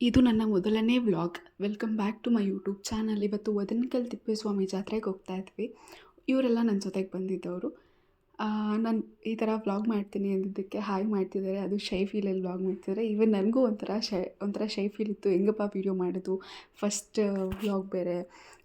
ಇದು ನನ್ನ ಮೊದಲನೇ vlog. Welcome back to my YouTube channel ಇವತ್ತು ವದನಕಲ್ ತಿಪ್ಪೇಸ್ವಾಮಿ ಜಾತ್ರೆಗೆ ಹೋಗ್ತಾ ಇದ್ವಿ. ಇವರೆಲ್ಲ ನನ್ನ ಜೊತೆಗೆ ಬಂದಿದ್ದವರು. ನಾನು ಈ ಥರ ವ್ಲಾಗ್ ಮಾಡ್ತೀನಿ ಅಂದಿದ್ದಕ್ಕೆ ಹಾಯ್ ಮಾಡ್ತಿದ್ದಾರೆ. ಅದು ಶೈ ಫೀಲಲ್ಲಿ ವ್ಲಾಗ್ ಮಾಡ್ತಿದ್ದಾರೆ. ಈವನ್ ನನಗೂ ಒಂಥರ ಶೈ ಒಂಥರ ಶೈ ಫೀಲ್ ಇತ್ತು. ಹೆಂಗಪ್ಪ ವೀಡಿಯೋ ಮಾಡೋದು? ಫಸ್ಟ್ ವ್ಲಾಗ್ ಬೇರೆ.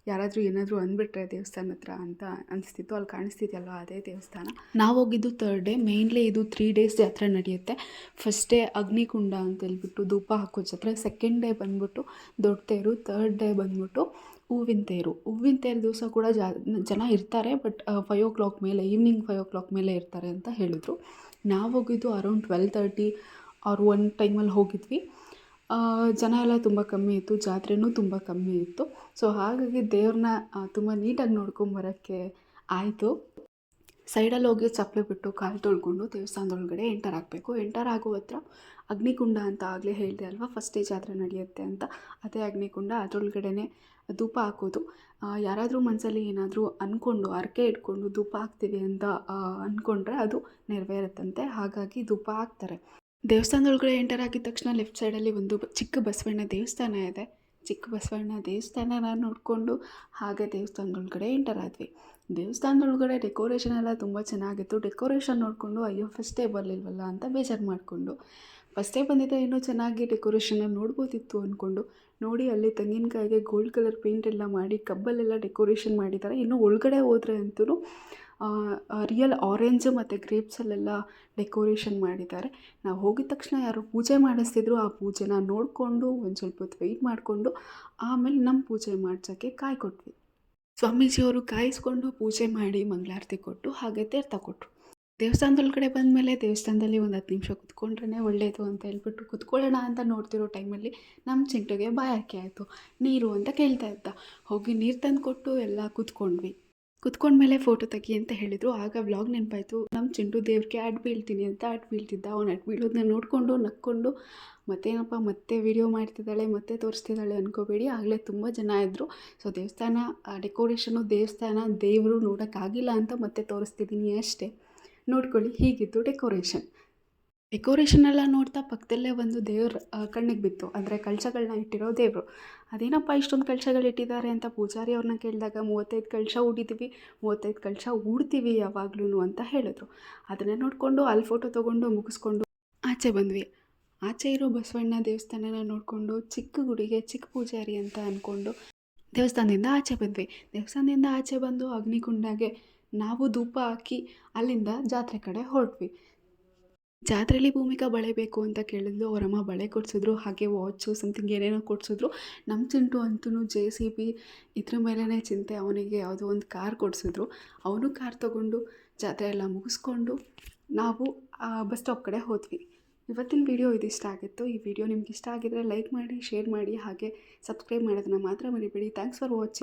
ಯಾರಾದರೂ ಏನಾದರೂ ಅಂದ್ಬಿಟ್ರೆ ದೇವಸ್ಥಾನ ಹತ್ರ ಅಂತ ಅನಿಸ್ತಿತ್ತು. ಅಲ್ಲಿ ಕಾಣಿಸ್ತಿದೆಯಲ್ಲ ಅದೇ ದೇವಸ್ಥಾನ? ನಾವು ಹೋಗಿದ್ದು ತರ್ಡ್ ಡೇ ಮೇಯ್ನ್ಲಿ ಇದು ತ್ರೀ ಡೇಸ್ ಜಾತ್ರೆ ನಡೆಯುತ್ತೆ. ಫಸ್ಟ್ ಡೇ ಅಗ್ನಿಕುಂಡ ಅಂತ ಹೇಳ್ಬಿಟ್ಟು ಧೂಪ ಹಾಕೋ ಜಾತ್ರೆ. ಸೆಕೆಂಡ್ ಡೇ ಬಂದ್ಬಿಟ್ಟು ದೊಡ್ಡ ತೇರು ತರ್ಡ್ ಡೇ ಬಂದ್ಬಿಟ್ಟು ಹೂವಿನ ತೇರು. ಹೂವಿನ ತೇರು ದಿವಸ ಕೂಡ ಜಾ, ಜನ ಇರ್ತಾರೆ ಬಟ್ ಫೈವ್ ಓ ಕ್ಲಾಕ್ ಮೇಲೆ ಈವ್ನಿಂಗ್ ಫೈವ್ ಓ ಕ್ಲಾಕ್ ಮೇಲೆ ಇರ್ತಾರೆ ಅಂತ ಹೇಳಿದರು. ನಾವು ಹೋಗಿದ್ದು ಅರೌಂಡ್ ಟ್ವೆಲ್ ತರ್ಟಿ ಅವ್ರು ಒನ್ ಟೈಮಲ್ಲಿ ಹೋಗಿದ್ವಿ. ಜನ ಎಲ್ಲ ತುಂಬ ಕಮ್ಮಿ ಇತ್ತು, ಜಾತ್ರೆನೂ ತುಂಬ ಕಮ್ಮಿ ಇತ್ತು. ಸೊ ಹಾಗಾಗಿ ದೇವ್ರನ್ನ ತುಂಬ ನೀಟಾಗಿ ನೋಡ್ಕೊಂಬರೋಕ್ಕೆ ಆಯಿತು. ಸೈಡಲ್ಲಿ ಹೋಗಿ ಚಪ್ಪಲಿ ಬಿಟ್ಟು ಕಾಲು ತೊಳ್ಕೊಂಡು ದೇವಸ್ಥಾನದೊಳಗಡೆ ಎಂಟರ್ ಆಗಬೇಕು. ಎಂಟರ್ ಆಗೋ ಹತ್ರ ಅಗ್ನಿಕುಂಡ ಅಂತ ಆಗಲೇ ಹೇಳಿದೆ ಅಲ್ವಾ? ಫಸ್ಟೇ ಜಾತ್ರೆ ನಡೆಯುತ್ತೆ ಅಂತ. ಅದೇ ಅಗ್ನಿಕುಂಡ ಅದರೊಳಗಡೆನೆ ಧೂಪ ಹಾಕೋದು. ಯಾರಾದರೂ ಮನಸ್ಸಲ್ಲಿ ಏನಾದರೂ ಅಂದ್ಕೊಂಡು ಹರಕೆ ಇಟ್ಕೊಂಡು ಧೂಪ ಹಾಕ್ತೀವಿ ಅಂತ ಅಂದ್ಕೊಂಡ್ರೆ ಅದು ನೆರವೇರುತ್ತಂತೆ. ಹಾಗಾಗಿ ಧೂಪ ಹಾಕ್ತಾರೆ. ದೇವಸ್ಥಾನದೊಳಗಡೆ ಎಂಟರ್ ಆಗಿದ ತಕ್ಷಣ ಲೆಫ್ಟ್ ಸೈಡಲ್ಲಿ ಒಂದು ಚಿಕ್ಕ ಬಸವಣ್ಣ ದೇವಸ್ಥಾನ ಇದೆ. ಚಿಕ್ಕ ಬಸವಣ್ಣ ದೇವಸ್ಥಾನನ ನೋಡಿಕೊಂಡು ಹಾಗೆ ದೇವಸ್ಥಾನದೊಳಗಡೆ ಎಂಟರ್ ಆದ್ವಿ. ದೇವಸ್ಥಾನದೊಳಗಡೆ ಡೆಕೋರೇಷನ್ ಎಲ್ಲ ತುಂಬ ಚೆನ್ನಾಗಿತ್ತು. ಡೆಕೋರೇಷನ್ ನೋಡಿಕೊಂಡು, ಅಯ್ಯೋ ಫಸ್ಟೇ ಬರಲಿಲ್ವಲ್ಲ? ಅಂತ ಬೇಜಾರು ಮಾಡಿಕೊಂಡು. ಫಸ್ಟೇ ಬಂದಿದ್ದರೆ ಇನ್ನೂ ಚೆನ್ನಾಗಿ ಡೆಕೋರೇಷನ್ನ ನೋಡ್ಬೋದಿತ್ತು ಅಂದ್ಕೊಂಡು ನೋಡಿ ಅಲ್ಲಿ ತೆಂಗಿನಕಾಯಿಗೆ ಗೋಲ್ಡ್ ಕಲರ್ ಪೇಂಟ್ ಎಲ್ಲ ಮಾಡಿ, ಕಬ್ಬಲ್ಲೆಲ್ಲ ಡೆಕೋರೇಷನ್ ಮಾಡಿದ್ದಾರೆ. ಇನ್ನು ಒಳಗಡೆ ಹೋದರೆ ಅಂತೂ ರಿಯಲ್ ಆರೆಂಜ್ ಮತ್ತು ಗ್ರೇಪ್ಸಲ್ಲೆಲ್ಲ ಡೆಕೋರೇಷನ್ ಮಾಡಿದ್ದಾರೆ. ನಾವು ಹೋಗಿದ ತಕ್ಷಣ ಯಾರು ಪೂಜೆ ಮಾಡಿಸ್ತಿದ್ರು, ಆ ಪೂಜೆನ ನೋಡಿಕೊಂಡು, ಒಂದು ಸ್ವಲ್ಪ ಹೊತ್ತು ವೆಯ್ಟ್ ಮಾಡಿಕೊಂಡು, ಆಮೇಲೆ ನಮ್ಮ ಪೂಜೆ ಮಾಡ್ಸೋಕ್ಕೆ ಕಾಯಿ ಕೊಟ್ವಿ. ಸ್ವಾಮೀಜಿಯವರು ಕಾಯಿಸ್ಕೊಂಡು ಪೂಜೆ ಮಾಡಿ ಮಂಗಳಾರತಿ ಕೊಟ್ಟು, ಹಾಗೆ ತೀರ್ಥ ಕೊಟ್ಟರು ದೇವಸ್ಥಾನದೊಳಗಡೆ ಬಂದಮೇಲೆ ದೇವಸ್ಥಾನದಲ್ಲಿ ಒಂದು ಹತ್ತು ನಿಮಿಷ ಕುತ್ಕೊಂಡ್ರೆ ಒಳ್ಳೆಯದು ಅಂತ ಹೇಳ್ಬಿಟ್ಟು ಕುತ್ಕೊಳ್ಳೋಣ ಅಂತ ನೋಡ್ತಿರೋ ಟೈಮಲ್ಲಿ ನಮ್ಮ ಚಿಂಟುಗೆ ಬಾಯಾರಿಕೆ ಆಯಿತು. ನೀರು ಅಂತ ಕೇಳ್ತಾ ಇದ್ದ. ಹೋಗಿ ನೀರು ತಂದು ಕೊಟ್ಟು ಎಲ್ಲ ಕುತ್ಕೊಂಡ್ವಿ. ಕುತ್ಕೊಂಡ್ಮೇಲೆ ಫೋಟೋ ತೆಗಿ ಅಂತ ಹೇಳಿದರು. ಆಗ ವ್ಲಾಗ್ ನೆನಪಾಯ್ತು. ನಮ್ಮ ಚೆಂಡು ದೇವ್ರಿಗೆ ಅಡ್ ಬೀಳ್ತೀನಿ ಅಂತ ಅಡ್ ಬೀಳ್ತಿದ್ದ. ಅವ್ನು ಅಡ್ ಬೀಳೋದನ್ನ ನೋಡಿಕೊಂಡು ನಕ್ಕೊಂಡು ಮತ್ತೇನಪ್ಪ ಮತ್ತೆ ವಿಡಿಯೋ ಮಾಡ್ತಿದ್ದಾಳೆ, ಮತ್ತೆ ತೋರಿಸ್ತಿದ್ದಾಳೆ ಅನ್ಕೋಬೇಡಿ. ಆಗಲೇ ತುಂಬ ಜನ ಇದ್ದರು ಸೊ ದೇವಸ್ಥಾನ ಡೆಕೋರೇಷನು ದೇವಸ್ಥಾನ, ದೇವರು ನೋಡೋಕ್ಕಾಗಿಲ್ಲ ಅಂತ ಮತ್ತೆ ತೋರಿಸ್ತಿದ್ದೀನಿ ಅಷ್ಟೇ. ನೋಡ್ಕೊಳ್ಳಿ ಹೀಗಿತ್ತು ಡೆಕೋರೇಷನ್ ಡೆಕೋರೇಷನ್ ಎಲ್ಲ ನೋಡ್ತಾ ಪಕ್ಕದಲ್ಲೇ ಒಂದು ದೇವ್ರ ಕಣ್ಣಿಗೆ ಬಿತ್ತು. ಅಂದರೆ ಕಳಶಗಳನ್ನ ಇಟ್ಟಿರೋ ದೇವರು. ಅದೇನಪ್ಪ ಇಷ್ಟೊಂದು ಕಳಶಗಳು ಇಟ್ಟಿದ್ದಾರೆ ಅಂತ ಪೂಜಾರಿ ಅವ್ರನ್ನ ಕೇಳಿದಾಗ, ಮೂವತ್ತೈದು ಕಳಶ ಹೂಡಿದ್ದೀವಿ ಮೂವತ್ತೈದು ಕಳಶ ಹೂಡ್ತೀವಿ ಯಾವಾಗ್ಲೂ ಅಂತ ಹೇಳಿದ್ರು. ಅದನ್ನ ನೋಡಿಕೊಂಡು ಅಲ್ಲಿ ಫೋಟೋ ತೊಗೊಂಡು ಮುಗಿಸ್ಕೊಂಡು ಆಚೆ ಬಂದ್ವಿ. ಆಚೆ ಇರೋ ಬಸವಣ್ಣ ದೇವಸ್ಥಾನನ ನೋಡಿಕೊಂಡು, ಚಿಕ್ಕ ಗುಡಿಗೆ, ಚಿಕ್ಕ ಪೂಜಾರಿ ಅಂತ ಅಂದ್ಕೊಂಡು ದೇವಸ್ಥಾನದಿಂದ ಆಚೆ ಬಂದ್ವಿ. ದೇವಸ್ಥಾನದಿಂದ ಆಚೆ ಬಂದು ಅಗ್ನಿಕುಂಡಾಗೆ ನಾವು ಧೂಪ ಹಾಕಿ ಅಲ್ಲಿಂದ ಜಾತ್ರೆ ಕಡೆ ಹೊರಟ್ವಿ. ಜಾತ್ರೆಯಲ್ಲಿ ಭೂಮಿಕಾ ಬಳೆ ಬೇಕು ಅಂತ ಕೇಳಿದ್ಲು. ಅವರಮ್ಮ ಬಳೆ ಕೊಡಿಸಿದ್ರು. ಹಾಗೆ ವಾಚು ಸಮಥಿಂಗ್ ಏನೇನೋ ಕೊಡಿಸಿದ್ರು. ನಮ್ಮ ಚಿಂಟು ಅಂತೂ ಜೆ ಸಿ ಬಿ ಇದ್ರ ಮೇಲೇ ಚಿಂತೆ. ಅವನಿಗೆ ಯಾವುದೋ ಒಂದು ಕಾರ್ ಕೊಡಿಸಿದ್ರು. ಅವನು ಕಾರ್ ತೊಗೊಂಡು ಜಾತ್ರೆ ಎಲ್ಲ ಮುಗಿಸ್ಕೊಂಡು ನಾವು ಬಸ್ ಸ್ಟಾಪ್ ಕಡೆ ಹೋದ್ವಿ. ಇವತ್ತಿನ ವಿಡಿಯೋ ಇದಿಷ್ಟ ಆಗಿತ್ತು. ಈ ವಿಡಿಯೋ ನಿಮ್ಗೆ ಇಷ್ಟ ಆಗಿದ್ರೆ ಲೈಕ್ ಮಾಡಿ ಶೇರ್ ಮಾಡಿ, ಹಾಗೆ ಸಬ್ಸ್ಕ್ರೈಬ್ ಮಾಡೋದನ್ನ ಮಾತ್ರ ಮರಿಬೇಡಿ. Thanks for watch